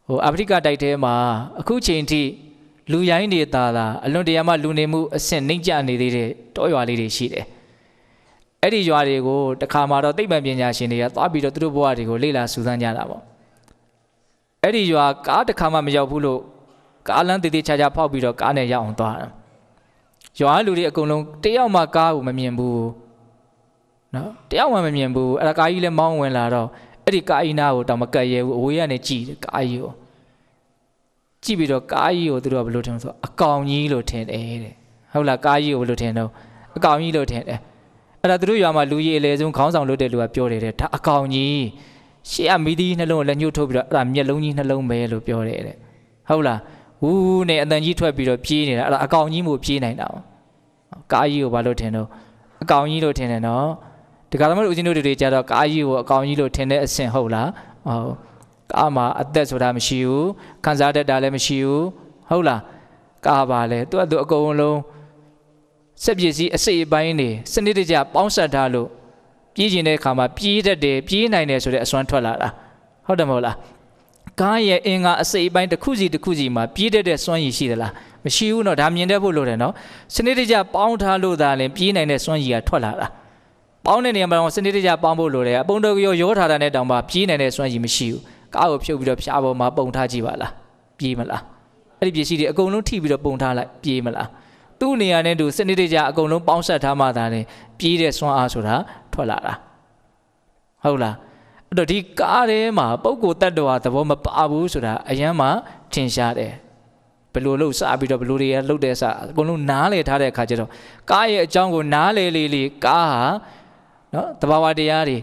ဟိုအာဖရိကတိုက်ထဲမှာအခုချိန်ထိလူရိုင်းတွေသာသာအလွန်တရာမှလူနေမှုအဆင့်နှိမ့်ကျနေသေးတဲ့တောရွာလေးတွေရှိတယ်။အဲ့ဒီရွာတွေကိုတခါမှတော့သိပ္ပံပညာရှင်တွေကသွားပြီးတော့သူတို့ဘဝတွေကိုလေ့လာစူးစမ်းကြတာပေါ့။အဲ့ဒီရွာကားတခါမှမရောက်ဘူးလို့ကားလမ်းတည်တည်ချာချာဖောက်ပြီးတော့ကားနဲ့ရောက်အောင်သွားတာ။ရွာလူတွေအကုန်လုံးတယောက်မှကားကိုမမြင်ဘူး။ နော်တယောက်မှမမြင်ဘူးအဲ့ဒါကားကြီးလည်းမောင်းဝင်လာတော့အဲ့ဒီကားကြီးနားကိုတောင်မကတ်ရဲဘူးအဝေးကနေကြည့်တယ်ကားကြီးကိုကြည့်ပြီးတော့ကားကြီးကိုသူတို့ကဘယ်လိုထင်လဲဆိုအကောင်ကြီးလို့ထင်တယ်တဲ့ဟုတ်လားကားကြီးကိုဘယ်လိုထင်တော့အကောင်ကြီးလို့ထင်တယ်အဲ့ဒါသူတို့ရွာမှာလူကြီးအလဲဆုံးခေါင်းဆောင်လုပ်တဲ့လူကပြောတယ်တဲ့ဒါအကောင်ကြီးရှေ့ကမီးသီးနှလုံးကိုလက်ညှိုးထုတ်ပြီးတော့အဲ့ဒါမျက်လုံးကြီးနှလုံးပဲလို့ပြောတယ်တဲ့ဟုတ်လားဝူးနဲ့အတန်ကြီးထွက်ပြီးတော့ပြေးနေတာအဲ့ဒါအကောင်ကြီးမို့ပြေးနိုင်တာကားကြီးကိုဘာလို့ထင်တော့အကောင်ကြီးလို့ထင်တယ်နော် ဒီကရမလို့ဦးဇင်းတို့တွေကြတော့ကားကြီးကိုအကောင်ကြီးလို့ထင်တဲ့အဆင့်ဟုတ်လားဟုတ်ကားမှာအသက်ဆိုတာမရှိဘူးခံစားတတ်တာလည်းမရှိဘူးဟုတ်လားကားပါလေသူကသူအကုန်လုံးစက်ပစ္စည်းအစိတ်အပိုင်းတွေစနစ်တကျပေါင်းစပ်ထားလို့ပြေးကျင်တဲ့အခါမှာပြေးတတ်တယ်ပြေးနိုင်တယ်ဆိုတဲ့အစွမ်းထွက်လာတာဟုတ်တယ်မဟုတ်လားကားရဲ့အင်္ဂါအစိတ်အပိုင်းတစ်ခုစီတစ်ခုစီမှာပြေးတတ်တဲ့စွမ်းရည်ရှိသလားမရှိဘူးတော့ဒါမြင်တတ်ဖို့လိုတယ်နော်စနစ်တကျပေါင်းထားလို့သာလင်ပြေးနိုင်တဲ့စွမ်းရည်ကထွက်လာတာ ပေါင်းတဲ့နေရာမှာတော့စနစ်တကျပေါင်းဖို့လိုတယ်အပုံတော်ရောရောထားတာနဲ့တောင်မှပြေးနိုင်တဲ့စွမ်းရည်မရှိဘူးကားကိုဖြုတ်ပြီးတော့ဖျားပေါ်မှာပုံထားကြည့်ပါလားပြေးမလားအဲ့ဒီပစ္စည်းတွေအကုန်လုံးထိပြီးတော့ပုံထားလိုက်ပြေးမလားသူ့နေရာနဲ့သူစနစ်တကျအကုန်လုံးပေါင်းဆက်ထားမှသာလေပြေးတဲ့စွမ်းအားဆိုတာထွက်လာတာဟုတ်လားအဲ့တော့ဒီကားထဲမှာပုံကိုတတ်တော်သဘောမပါဘူးဆိုတာအယမ်းမှထင်ရှားတယ်ဘယ်လိုလုပ်စပြီးတော့ဘယ်လိုတွေလှုပ်တဲ့စအကုန်လုံးနားလေထားတဲ့အခါကျတော့ကားရဲ့အကြောင်းကိုနားလေလေလေကားဟာ နော်တဘာဝတရားတွေ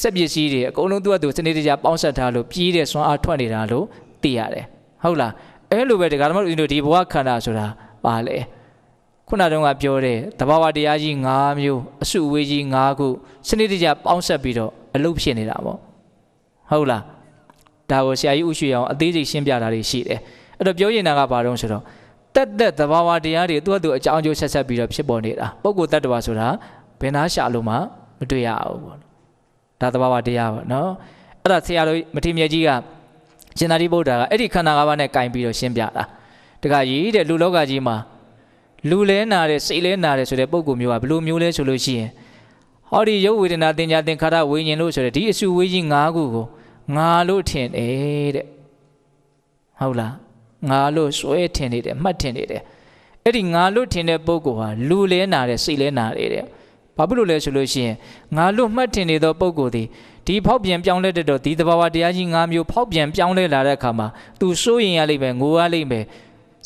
စက်ပစ္စည်းတွေအကုန်လုံးသူ့အတူစနေတကျပေါင်းဆက်ထားလို့ပြေးတဲ့စွမ်းအားထွက်နေတာလို့သိရတယ်ဟုတ်လားအဲ့လိုပဲဒကာဓမ္မတို့ဒီဘဝခန္ဓာဆိုတာပါလေခုနတုန်းကပြောတဲ့တဘာဝတရားကြီး၅မျိုးအစုအဝေးကြီး၅ခုစနေတကျပေါင်းဆက်ပြီးတော့အလုပ်ဖြစ်နေတာပေါ့ဟုတ်လားဒါကိုဆရာကြီးဥရွှေအောင်အသေးစိတ်ရှင်းပြတာတွေရှိတယ်အဲ့တော့ပြောရင်တာကဘာတော့ဆိုတော့တက်တက်သဘာဝတရားတွေသူ့အတူအကြောင်းအကျိုးဆက်ဆက်ပြီးတော့ဖြစ်ပေါ်နေတာပုဂ္ဂိုလ်တ attva ဆိုတာဘယ်နာရှာလို့မှ မတွေ့ရဘူးပေါ့ဒါသဘာဝတရားပေါ့နော်အဲ့ဒါဆရာတော်မထေမြတ်ကြီးကရှင်သာရိပုတ္တရာကအဲ့ဒီခန္ဓာ၅ပါးနဲ့ကင်ပြီးတော့ရှင်းပြတာတခါကြီးတဲ့လူလောကကြီးမှာလူလဲနာတယ်စိတ်လဲနာတယ်ဆိုတဲ့ပုံကူမျိုးကဘယ်လိုမျိုးလဲဆိုလို့ရှိရင်ဟောဒီရုပ်ဝေဒနာတင်ညာသင်္ခါရဝိညာဉ်လို့ဆိုတဲ့ဒီအစုဝေးကြီး၅ခုကိုငါလို့ထင်တယ်တဲ့ဟုတ်လားငါလို့စွဲထင်နေတယ်မှတ်ထင်နေတယ်အဲ့ဒီငါလို့ထင်တဲ့ပုဂ္ဂိုလ်ဟာလူလဲနာတယ်စိတ်လဲနာတယ်တဲ့ ဘာဖြစ်လို့လဲဆိုလို့ရှိရင်ငါလို့မှတ်ထင်နေသောပုဂ္ဂိုလ်သည်ဒီဖောက်ပြန်ပြောင်းလဲတဲ့တော့ဒီသဘာဝတရားကြီး၅မျိုးဖောက်ပြန်ပြောင်းလဲလာတဲ့အခါမှာသူစိုးရင်ရလိမ့်မယ်ငိုရလိမ့်မယ်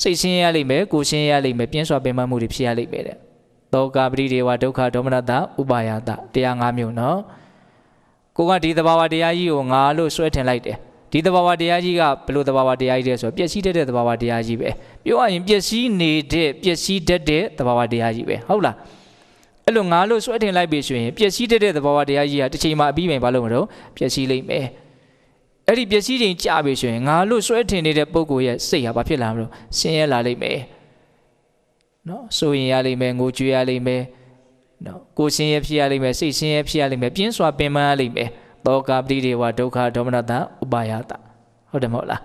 စိတ်ဆင်းရလိမ့်မယ်ကိုရှင်းရလိမ့်မယ်ပြင်းစွာပင်ပန်းမှုတွေဖြစ်ရလိမ့်မယ်တဲ့သောကပရိဒေဝဒုက္ခဒေါမနတဥပါယတတရား၅မျိုးနော်ကိုကဒီသဘာဝတရားကြီးကိုငါလို့ဆွဲထင်လိုက်တယ်ဒီသဘာဝတရားကြီးကဘယ်လိုသဘာဝတရားကြီးလဲဆိုတော့ပျက်စီးတတ်တဲ့သဘာဝတရားကြီးပဲပြောရရင်ပျက်စီးနေတဲ့ပျက်စီးတတ်တဲ့သဘာဝတရားကြီးပဲဟုတ်လား အဲ့လိုငါလို့ဆွဲထင်လိုက်ပြီဆိုရင်ပျက်စီးတတ်တဲ့သဘာဝတရားကြီးကတစ်ချိန်မှအပြီးမယ်ဘာလို့မလို့ပျက်စီးလိမ့်မယ်အဲ့ဒီပျက်စီးချိန်ကြာပြီဆိုရင်ငါလို့ဆွဲထင်နေတဲ့ပုံကိုရဲ့စိတ်ဟာဘာဖြစ်လာမလို့ဆင်းရဲလာလိမ့်မယ်နော်ဆိုရင်ရလိမ့်မယ်ငိုကြွေးရလိမ့်မယ်နော်ကိုဆင်းရဲဖြစ်ရလိမ့်မယ်စိတ်ဆင်းရဲဖြစ်ရလိမ့်မယ်ပြင်းစွာပင်ပန်းရလိမ့်မယ်သောကပတိတွေဝဒုက္ခဒေါမနတဥပါယတဟုတ်တယ်မဟုတ်လား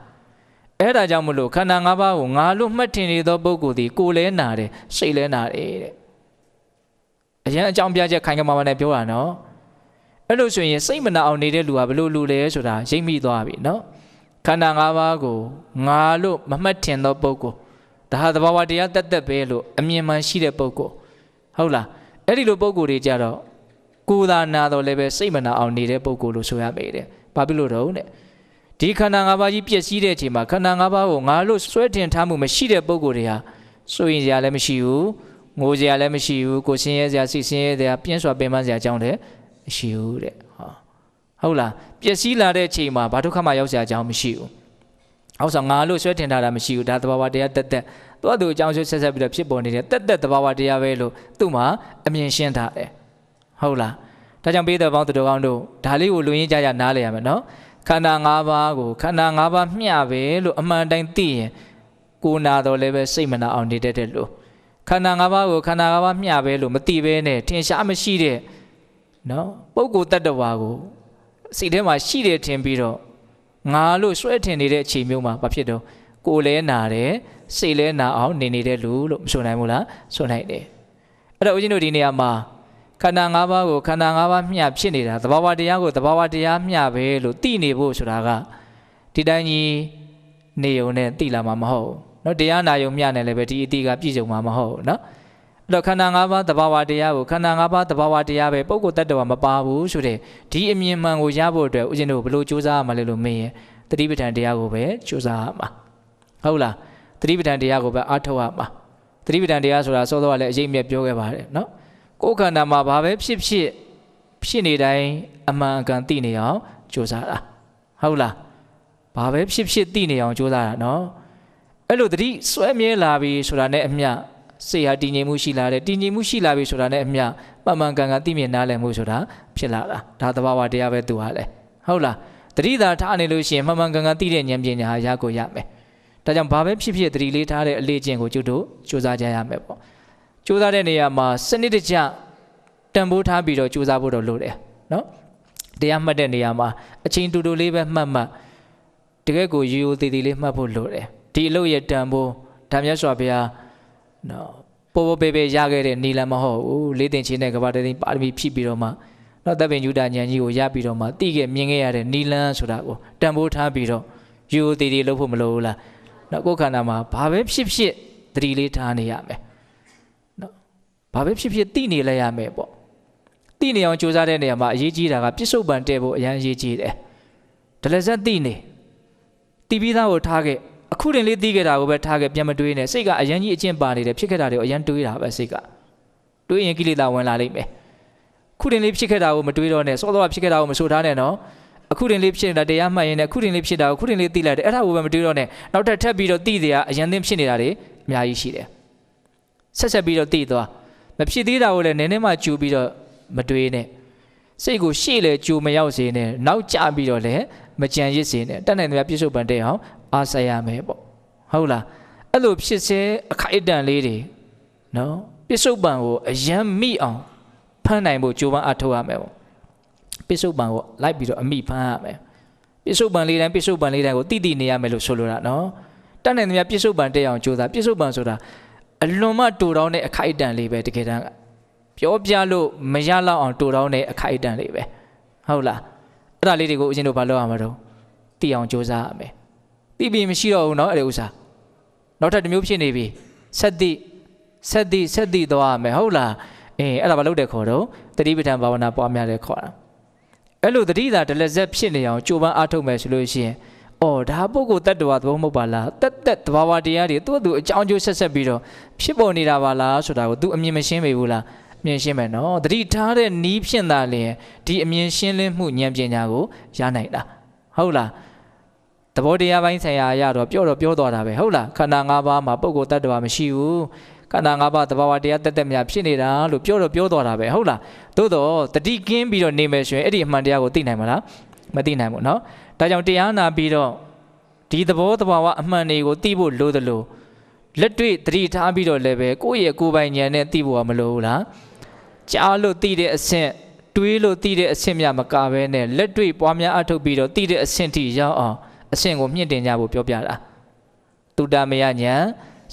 အဲ့ဒါကြောင့်မလို့ခန္ဓာ၅ပါးကိုငါလို့မှတ်ထင်နေသောပုဂ္ဂိုလ်ဒီကိုယ်လဲနာတယ်စိတ်လဲနာတယ်တဲ့ အရင်အကြောင်းပြချက်ခိုင်ကမာမာနဲ့ပြောတာနော်အဲ့လိုဆိုရင်စိတ်မနာအောင်နေတဲ့လူကဘလို့လူလဲဆိုတာရိပ်မိသွားပြီနော်ခန္ဓာ၅ပါးကိုငါလို့မမှတ်ထင်သောပုဂ္ဂိုလ်ဒါဟာသဘာဝတရားတက်တက်ပဲလို့အမြင်မှန်ရှိတဲ့ပုဂ္ဂိုလ်ဟုတ်လားအဲ့ဒီလိုပုဂ္ဂိုလ်တွေကြတော့ကိုယ်သာနာတော့လည်းပဲစိတ်မနာအောင်နေတဲ့ပုဂ္ဂိုလ်လို့ဆိုရပေတယ်ဘာဖြစ်လို့တော့တဲ့ဒီခန္ဓာ၅ပါးကြီးပြည့်စည်တဲ့အချိန်မှာခန္ဓာ၅ပါးကိုငါလို့စွဲတင်ထားမှုမရှိတဲ့ပုဂ္ဂိုလ်တွေဟာစိုးရင်စရာလည်းမရှိဘူး ငိုစရာလည်းမရှိဘူးကိုဆင်းရဲစရာစိတ်ဆင်းရဲစရာပြင်းစွာပင်ပန်းစရာအကြောင်းလည်းမရှိဘူးတဲ့ဟာဟုတ်လားပျက်စီးလာတဲ့အချိန်မှာဘာဒုက္ခမှရောက်စရာအကြောင်းမရှိဘူးအောက်ဆောင်ငါလို့ဆွဲတင်ထားတာမရှိဘူးဒါသဘာဝတရားတက်တက်သူ့အတူအကြောင်းဆွဲဆက်ဆက်ပြီးတော့ဖြစ်ပေါ်နေတဲ့တက်တက်သဘာဝတရားပဲလို့သူ့မှာအမြင်ရှင်းထားတယ်ဟုတ်လားဒါကြောင့်ပေးတဲ့ပေါင်းသူတော်ကောင်းတို့ဒါလေးကိုလူရင်းကြကြနားလည်ရမယ်နော်ခန္ဓာ၅ပါးကိုခန္ဓာ၅ပါးမျှပဲလို့အမှန်တိုင်းသိရင်ကိုနာတော့လည်းပဲစိတ်မနာအောင်နေတတ်တယ်လို့ ခန္ဓာ၅ပါးကိုခန္ဓာ၅ပါးမျှပဲလို့မသိဘဲနဲ့ထင်ရှားမရှိတဲ့နော်ပုဂ္ဂိုလ်တ attva ကိုစိတ်ထဲမှာရှိတယ်ထင်ပြီးတော့ငါလို့စွဲထင်နေတဲ့အချိန်မျိုးမှာဘာဖြစ်တော့ကိုယ်လဲနာတယ်စိတ်လဲနာအောင်နေနေတဲ့လူလို့မဆိုနိုင်ဘူးလားဆိုနိုင်တယ်အဲ့တော့ဦးဇင်းတို့ဒီနေရာမှာခန္ဓာ၅ပါးကိုခန္ဓာ၅ပါးမျှဖြစ်နေတာသဘာဝတရားကိုသဘာဝတရားမျှပဲလို့သိနေဖို့ဆိုတာကဒီတိုင်းကြီးနေုံနဲ့သိလာမှာမဟုတ်ဘူး နော်တရားနာယုံမျှနဲ့လည်းပဲဒီအတိကပြည့်စုံမှာမဟုတ်ဘူးနော်အဲ့တော့ခန္ဓာ၅ပါးတဘာဝတရားကိုခန္ဓာ၅ပါးတဘာဝတရားပဲပုဂ္ဂိုလ်တ attva မပါဘူးဆိုတဲ့ဒီအမြင်မှန်ကိုရဖို့အတွက်ဦးဇင်းတို့ဘယ်လိုစူးစမ်းရမလဲလို့မေးရင်တတိပဋ္ဌာန်တရားကိုပဲစူးစမ်းရမှာဟုတ်လားတတိပဋ္ဌာန်တရားကိုပဲအားထုတ်ရမှာတတိပဋ္ဌာန်တရားဆိုတာစောစောကလည်းအရေးအမြတ်ပြောခဲ့ပါတယ်နော်ကိုယ်ခန္ဓာမှာဘာပဲဖြစ်ဖြစ်ဖြစ်နေတိုင်းအမှန်အကန်သိနေအောင်စူးစမ်းတာဟုတ်လားဘာပဲဖြစ်ဖြစ်သိနေအောင်စူးစမ်းတာနော် အဲ့လိုတတိစွဲမြဲလာပြီဆိုတာနဲ့အမျှစိတ်ဟာတည်ငြိမ်မှုရှိလာတယ်တည်ငြိမ်မှုရှိလာပြီဆိုတာနဲ့အမျှပမှန်ကန်ကန်သိမြင်နားလည်မှုဆိုတာဖြစ်လာတာဒါသဘာဝတရားပဲသူဟာလေဟုတ်လားတတိသာထားနေလို့ရှိရင်မှန်မှန်ကန်ကန်သိတဲ့ဉာဏ်ပညာဟာရကိုရမယ်ဒါကြောင့်ဘာပဲဖြစ်ဖြစ်တတိလေးထားတဲ့အလေးချင်းကိုကျွတ်တို့စူးစမ်းကြရမယ်ပေါ့စူးစမ်းတဲ့နေရာမှာစနစ်တကျတန်ဖိုးထားပြီးတော့စူးစမ်းဖို့တော့လိုတယ်နော်တရားမှတ်တဲ့နေရာမှာအချိန်တူတူလေးပဲမှတ်မှတ်တကယ်ကိုရိုးရိုးသေးသေးလေးမှတ်ဖို့လိုတယ် ဒီအလုပ်ရဲ့တန်ဖိုးဒါမြတ်စွာဘုရားနော်ပေါ်ပေါ်ပေပေရခဲ့တဲ့နီလန်မဟုတ်ဘူးလေးတင်ချင်းတဲ့ကဘာတည်းပါရမီဖြည့်ပြီးတော့မှနော်တပ်ပင်ယူတာဉာဏ်ကြီးကိုရပြီးတော့မှတိခဲ့မြင်ခဲ့ရတဲ့နီလန်ဆိုတာကိုတန်ဖိုးထားပြီးတော့ယူသေးသေးလုပ်ဖို့မလိုဘူးလားနော်ကိုယ်ခန္ဓာမှာဘာပဲဖြစ်ဖြစ်သတိလေးထားနေရမယ်နော်ဘာပဲဖြစ်ဖြစ်သိနေလဲရမယ်ပေါ့သိနေအောင်ကြိုးစားတဲ့နေရာမှာအရေးကြီးတာကပြစ္ဆုတ်ပံတဲ့ဖို့အရန်အရေးကြီးတယ်ဒလဇက်သိနေတီးပြီးသားကိုထားခဲ့ အခုတင်လေးသိခဲ့တာကိုပဲထားခဲ့ပြန်မတွေးနဲ့စိတ်ကအရန်ကြီးအကျင့်ပါနေတယ်ဖြစ်ခဲ့တာတွေကိုအရန်တွေးတာပဲစိတ်ကတွေးရင်ကိလေသာဝင်လာလိမ့်မယ်ခုတင်လေးဖြစ်ခဲ့တာကိုမတွေးတော့နဲ့စောစောကဖြစ်ခဲ့တာကိုမဆိုထားနဲ့နော်အခုတင်လေးဖြစ်နေတာတရားမှတ်ရင်လည်းအခုတင်လေးဖြစ်တာကိုခုတင်လေးသိလိုက်တယ်အဲ့ဒါကိုပဲမတွေးတော့နဲ့နောက်ထပ်ထပ်ပြီးတော့သိစရာအရန်သင်းဖြစ်နေတာတွေအများကြီးရှိတယ်ဆက်ဆက်ပြီးတော့သိသွားမဖြစ်သေးတာကိုလည်းနည်းနည်းမှကြူပြီးတော့မတွေးနဲ့စိတ်ကိုရှေ့လေကြိုမရောက်စေနဲ့နောက်ကျပြီးတော့လည်းမကြံရစ်စေနဲ့တတ်နိုင်တဲ့ပြစ္ဆုတ်ပံတဲ့အောင် အားဆက်ရမယ်ပေါ့ဟုတ်လားအဲ့လိုဖြစ်စေအခိုက်အတန့်လေးတွေနော်ပစ္စုပန်ကိုအယံမိအောင်ဖမ်းနိုင်ဖို့ကြိုးပမ်းအထောက်ရမယ်ပေါ့ပစ္စုပန်ကိုလိုက်ပြီးတော့အမိဖမ်းရမယ်ပစ္စုပန်လေးတိုင်းပစ္စုပန်လေးတိုင်းကိုတိတိနေရမယ်လို့ဆိုလိုတာနော်တတ်နိုင်တဲ့ပစ္စုပန်တဲ့အောင်ကြိုးစားပစ္စုပန်ဆိုတာအလွန်မှတူတောင်းတဲ့အခိုက်အတန့်လေးပဲတကယ်တမ်းပြောပြလို့မရလောက်အောင်တူတောင်းတဲ့အခိုက်အတန့်လေးပဲဟုတ်လားအဲ့ဒါလေးတွေကိုအရင်တို့ဘာလုပ်ရမှာတော့သိအောင်ကြိုးစားရမယ် သိပြီးမရှိတော့ဘူးเนาะအဲ့ဒီဥစ္စာနောက်ထပ်တစ်မျိုးဖြစ်နေပြီဆက်တိဆက်တိဆက်တိသွားရမယ်ဟုတ်လားအေးအဲ့ဒါဘာလုပ်တဲ့ခေါ်တော့တတိပဋ္ဌာန်ဘာဝနာပွားများတဲ့ခေါ်တာအဲ့လိုတတိသာဒလဇက်ဖြစ်နေအောင်ကြိုးပမ်းအားထုတ်မယ်ဆိုလို့ရှိရင်အော်ဒါပုဂ္ဂိုလ်တ attva သဘောမဟုတ်ပါလားတက်တက်သဘာဝတရားတွေသူ့အတူအကြောင်းကျိုးဆက်ဆက်ပြီးတော့ဖြစ်ပေါ်နေတာပါလားဆိုတာကို तू အမြင်မရှင်းပေဘူးလားမြင်ရှင်းမယ်နော်တတိထားတဲ့နီးဖြစ်တာလျင်ဒီအမြင်ရှင်းလင်းမှုဉာဏ်ပညာကိုရနိုင်တာဟုတ်လား သဘောတရားပိုင်းဆိုင်ရာအရတော့ပြောတော့ပြောသွားတာပဲဟုတ်လားခန္ဓာ၅ပါးမှာပုဂ္ဂိုလ်တ attva မရှိဘူးခန္ဓာ၅ပါးသဘာဝတရားတက်တက်များဖြစ်နေတာလို့ပြောတော့ပြောသွားတာပဲဟုတ်လားသို့တော့တတိကင်းပြီးတော့နေမယ်ဆိုရင်အဲ့ဒီအမှန်တရားကိုသိနိုင်မလားမသိနိုင်ဘူးเนาะဒါကြောင့်တရားနာပြီးတော့ဒီသဘောသဘာဝအမှန်တွေကိုသိဖို့လိုသလိုလက်တွေ့တတိထားပြီးတော့လည်းပဲကိုယ့်ရဲ့ကိုယ်ပိုင်ဉာဏ်နဲ့သိဖို့ကမလိုဘူးလားကြားလို့သိတဲ့အဆင့်တွေးလို့သိတဲ့အဆင့်မြမကပဲနဲ့လက်တွေ့ပွားများအထုတ်ပြီးတော့သိတဲ့အဆင့်ထိရောက်အောင် အဆင့်ကိုမြင့်တင်ကြဖို့ပြောပြတာတုတ္တမယညာ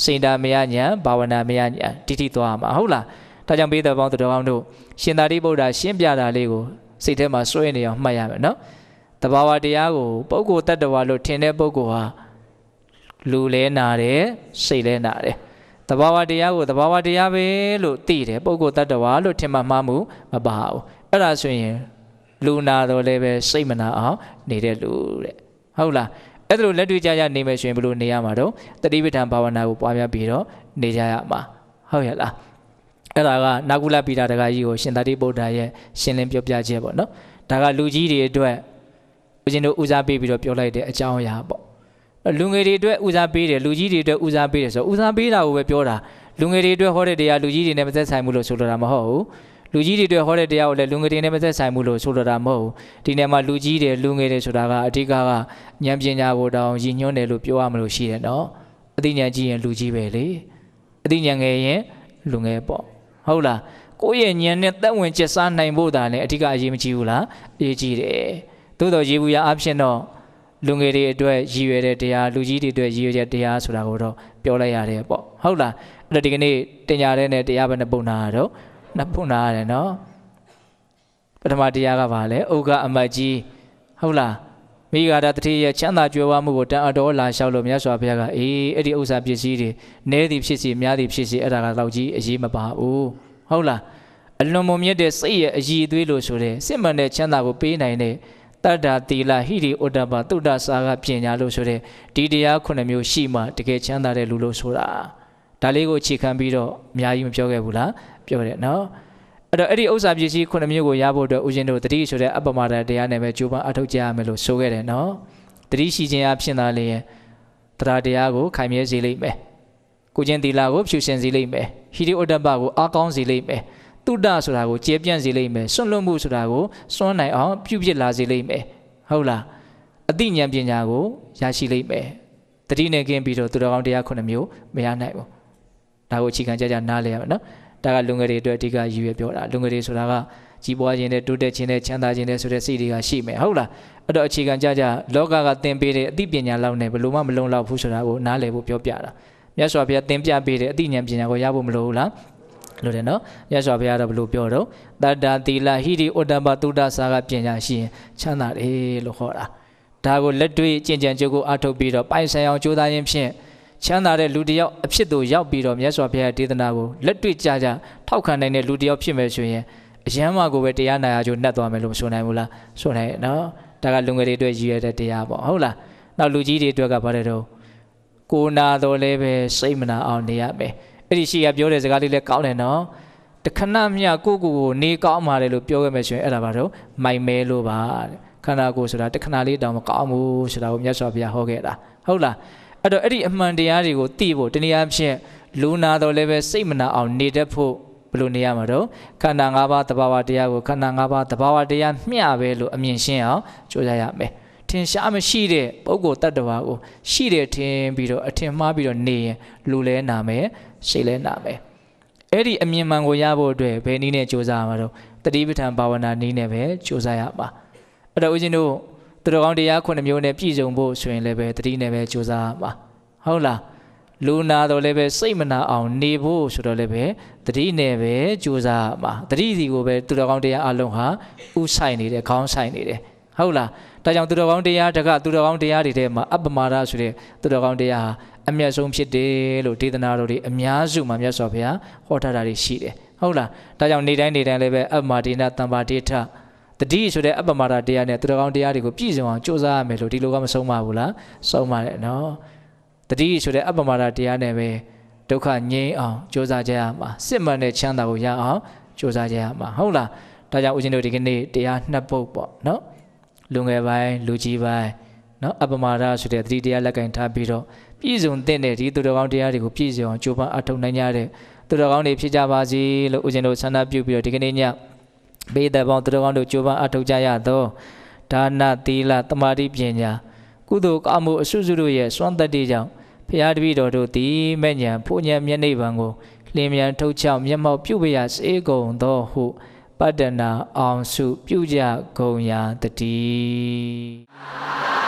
စိန္ဒမယညာဘာဝနာမယညာတိတိသွားမှာဟုတ်လားဒါကြောင့်ပေးတော်ပေါင်းတော်ကောင်းတို့ရှင်သာရိပုတ္တရာရှင်းပြတာလေးကိုစိတ်ထဲမှာစွဲနေအောင်မှတ်ရမယ်နော်တဘာဝတရားကိုပုဂ္ဂိုလ်တ attva လို့ထင်တဲ့ပုဂ္ဂိုလ်ဟာလူလဲနာတယ်စိတ်လဲနာတယ်တဘာဝတရားကိုတဘာဝတရားပဲလို့သိတယ်ပုဂ္ဂိုလ်တ attva လို့ထင်မှမှားမှုမပါဘူးအဲ့ဒါဆိုရင်လူနာတော့လည်းပဲစိတ်မနာအောင်နေတဲ့လူတဲ့ ဟုတ်လားအဲ့ဒါလိုလက်တွေ့ကြကြနေမယ်ဆိုရင်ဘယ်လိုနေရမှာတော့တတိပဋ္ဌာန်ဘာဝနာကိုပွားများပြီးတော့နေကြရမှာဟုတ်ရဲ့လားအဲ့ဒါကနာကုလပိတာတကကြီးကိုရှင်သာတိဗုဒ္ဓရဲ့ရှင်းလင်းပြောပြချက်ပေါ့နော်ဒါကလူကြီးတွေအတွက်ဦးဇင်းတို့ဦးစားပေးပြီးတော့ပြောလိုက်တဲ့အကြောင်းအရာပေါ့လူငယ်တွေအတွက်ဦးစားပေးတယ်လူကြီးတွေအတွက်ဦးစားပေးတယ်ဆိုတော့ဦးစားပေးတာကိုပဲပြောတာလူငယ်တွေအတွက်ဟောတဲ့တရားလူကြီးတွေနဲ့မသက်ဆိုင်ဘူးလို့ဆိုလိုတာမဟုတ်ဘူး လူကြီးတွေအတွက်ဟောတဲ့တရားကိုလည်းလူငယ်တွေနဲ့မသက်ဆိုင်ဘူးလို့ဆိုလိုတာမဟုတ်ဘူးဒီနေ့မှာလူကြီးတွေလူငယ်တွေဆိုတာကအဓိကကဉာဏ်ပညာကိုတောင်ရည်ညွှန်းတယ်လို့ပြောရမလို့ရှိတယ်နော်အသိဉာဏ်ကြီးရင်လူကြီးပဲလေအသိဉာဏ်ငယ်ရင်လူငယ်ပေါ့ဟုတ်လားကိုယ့်ရဲ့ဉာဏ်နဲ့သက်ဝင်ကျက်စားနိုင်ဖို့ဒါလည်းအဓိကအရေးမကြီးဘူးလားအရေးကြီးတယ်သို့တော်ရေဘူးရအဖြစ်တော့လူငယ်တွေအတွက်ရည်ရွယ်တဲ့တရားလူကြီးတွေအတွက်ရည်ရွယ်တဲ့တရားဆိုတာကိုတော့ပြောလိုက်ရတယ်ပေါ့ဟုတ်လားအဲ့တော့ဒီကနေ့တင်ညာတဲ့နဲ့တရားဘယ်နှပုံနာတော့ နှစ်ပုံနာရတယ်နော်ပထမတရားကဘာလဲဥက္ကအမတ်ကြီးဟုတ်လားမိဂါဒတတိရဲ့ချမ်းသာကြွယ်ဝမှုကိုတန်အတော်လာလျှောက်လို့မြတ်စွာဘုရားကအေးအဲ့ဒီဥစ္စာပစ္စည်းတွေနည်းသည်ဖြစ်စီများသည်ဖြစ်စီအဲ့ဒါကတော့ကြီးအရေးမပါဘူးဟုတ်လားအလွန်မမြတ်တဲ့စိတ်ရဲ့အည်သွေးလို့ဆိုတဲ့စစ်မှန်တဲ့ချမ်းသာကိုပေးနိုင်တဲ့တတ္တာတီလာဟိရိဩတ္တပသုဒ္ဓစာကပညာလို့ဆိုတဲ့ဒီတရားခုနှစ်မျိုးရှိမှတကယ်ချမ်းသာတဲ့လူလို့ဆိုတာဒါလေးကိုအခြေခံပြီးတော့အများကြီးမပြောခဲ့ဘူးလား ပြောတယ်နော်အဲ့တော့အဲ့ဒီဥစ္စာပစ္စည်းခုနှစ်မျိုးကိုရဖို့အတွက်ဦးဇင်းတို့တတိဆိုတဲ့အပ္ပမဒတရားနဲ့ပဲကြိုးပမ်းအထောက်ကြရမယ်လို့ဆိုခဲ့တယ်နော်တတိရှိခြင်းအဖြစ်သာလေတရားတရားကိုခိုင်မြဲစေလိမ့်မယ်ကိုချင်းတီလာကိုဖြူရှင်စေလိမ့်မယ်ဟိရိဩတ္တပကိုအားကောင်းစေလိမ့်မယ်တုဒ္ဒဆိုတာကိုကျေပြန့်စေလိမ့်မယ်စွန့်လွတ်မှုဆိုတာကိုစွန့်နိုင်အောင်ပြုဖြစ်လာစေလိမ့်မယ်ဟုတ်လားအသိဉာဏ်ပညာကိုရရှိလိမ့်မယ်တတိနဲ့ကင်းပြီးတော့သူတော်ကောင်းတရားခုနှစ်မျိုးမရနိုင်ဘူးဒါကိုအခြေခံကြကြနားလဲရမယ်နော် ဒါကလူငယ်တွေအတွက်အဓိကရည်ရွယ်ပြောတာလူငယ်တွေဆိုတာကကြီးပွားခြင်းနဲ့တိုးတက်ခြင်းနဲ့ချမ်းသာခြင်းနဲ့ဆိုတဲ့စိတ်တွေကရှိမယ်ဟုတ်လားအဲ့တော့အခြေခံကြကြလောကကသင်ပေးတဲ့အသိပညာလောက်နဲ့ဘယ်လိုမှမလုံလောက်ဘူးဆိုတာကိုနားလည်ဖို့ပြောပြတာမြတ်စွာဘုရားသင်ပြပေးတဲ့အသိဉာဏ်ပညာကိုရဖို့မလိုဘူးလားလို့တယ်နော်မြတ်စွာဘုရားတော့ဘယ်လိုပြောတော့တတ္တာတိလဟိရိဩတ္တပတုဒ္ဒစာကပညာရှိရင်ချမ်းသာတယ်လို့ခေါ်တာဒါကိုလက်တွေ့ကျင့်ကြံကြိုးကိုအထုတ်ပြီးတော့ပိုင်ဆိုင်အောင်ကြိုးစားခြင်းဖြင့် ချမ်းသာတဲ့လူတစ်ယောက်အဖြစ်သို့ရောက်ပြီးတော့မြတ်စွာဘုရားဒေသနာကိုလက်တွေ့ကြကြထောက်ခံနိုင်တဲ့လူတစ်ယောက်ဖြစ်မယ်ဆိုရင်အယမ်းမကိုပဲတရားနာရကြိုးနှက်သွားမယ်လို့မဆိုနိုင်ဘူးလားဆိုနိုင်နော်ဒါကလူငယ်တွေအတွက်ရည်ရတဲ့တရားပေါ့ဟုတ်လားနောက်လူကြီးတွေအတွက်ကဘာလဲတော့ကိုနာတော့လည်းပဲစိတ်မနာအောင်နေရမယ်အဲ့ဒီရှိကပြောတဲ့စကားလေးလည်းကောင်းတယ်နော်တခဏမြကိုကိုကိုနေကောင်းပါတယ်လို့ပြောခဲ့မယ်ဆိုရင်အဲ့ဒါဘာတော့မိုင်မဲလို့ပါတဲ့ခန္ဓာကိုယ်ဆိုတာတခဏလေးတောင်မကောင်းဘူးဆိုတာကိုမြတ်စွာဘုရားဟောခဲ့တာဟုတ်လား အဲ့တော့အဲ့ဒီအမှန်တရားတွေကိုသိဖို့တနည်းအားဖြင့်လူနာတော့လည်းပဲစိတ်မနာအောင်နေတတ်ဖို့ဘယ်လိုနေရမှာတော့ခန္ဓာ၅ပါးတဘာဝတရားကိုခန္ဓာ၅ပါးတဘာဝတရားမျှပဲလို့အမြင်ရှင်းအောင်ကြိုးစားရမယ်ထင်ရှားမရှိတဲ့ပုဂ္ဂိုလ်တ attva ကိုရှိတယ်ထင်ပြီးတော့အထင်မှားပြီးတော့နေရင်လူလဲနာမယ်စိတ်လဲနာမယ်အဲ့ဒီအမြင်မှန်ကိုရဖို့အတွက်ဘယ်နည်းနဲ့ကြိုးစားရမှာတော့တတိပဋ္ဌာန်ဘာဝနာနည်းနဲ့ပဲကြိုးစားရမှာအဲ့တော့ဦးဇင်းတို့ သူတော်ကောင်းတရားခုနှစ်မျိုးနဲ့ပြည့်စုံဖို့ဆိုရင်လည်းပဲတတိနဲ့ပဲကြိုးစားရမှာဟုတ်လားလူနာတော့လည်းပဲစိတ်မနာအောင်နေဖို့ဆိုတော့လည်းပဲတတိနဲ့ပဲကြိုးစားရမှာတတိစီကိုပဲသူတော်ကောင်းတရားအလုံးဟာဥဆိုင်နေတယ်ခေါင်းဆိုင်နေတယ်ဟုတ်လားဒါကြောင့်သူတော်ကောင်းတရားတကသူတော်ကောင်းတရားတွေထဲမှာအပ္ပမာဒဆိုတဲ့သူတော်ကောင်းတရားဟာအမျက်ဆုံးဖြစ်တယ်လို့ဒေသနာတော်တွေအများစုမှာမြတ်စွာဘုရားဟောထားတာတွေရှိတယ်ဟုတ်လားဒါကြောင့်နေတိုင်းနေတိုင်းလည်းပဲအပ္ပမာဒေနတမ္ပါဒေထ တတိဆိုတဲ့အပ္ပမာဒတရားနဲ့သူတော်ကောင်းတရားတွေကိုပြည့်စုံအောင်ကြိုးစားရမယ်လို့ဒီလိုကမဆုံးပါဘူးလားဆုံးပါတယ်နော်တတိဆိုတဲ့အပ္ပမာဒတရားနဲ့ပဲဒုက္ခငြိမ်းအောင်ကြိုးစားကြရမှာစစ်မှန်တဲ့ချမ်းသာကိုရအောင်ကြိုးစားကြရမှာဟုတ်လားဒါကြောင့်ဦးဇင်းတို့ဒီကနေ့တရားနှစ်ပုဒ်ပေါ့နော်လူငယ်ပိုင်းလူကြီးပိုင်းနော်အပ္ပမာဒဆိုတဲ့တတိတရားလက်ကင်ထားပြီးတော့ပြည့်စုံတဲ့ဒီသူတော်ကောင်းတရားတွေကိုပြည့်စုံအောင်ကြိုးပမ်းအထောက်နိုင်ကြတဲ့သူတော်ကောင်းတွေဖြစ်ကြပါစေလို့ဦးဇင်းတို့ဆန္ဒပြုပြီးတော့ဒီကနေ့ည ဘေးသက်ပေါင်းသူတော်ကောင်းတို့ကြိုးပမ်းအထောက်ကြရသောဒါနသီလတမာတိပညာကုသိုလ်ကောင်းမှုအစွတ်စွတ်တို့ရဲ့စွမ်းသက်တွေကြောင့်ဖရာတပည့်တော်တို့သည်မဲ့ညာဖူညာမျက်နှိပ်ပံကိုလင်းမြန်ထုတ်ချောက်မျက်မှောက်ပြုပရစေကုန်သောဟုပတ္တနာအောင်စုပြုကြကုန်ရာတည်း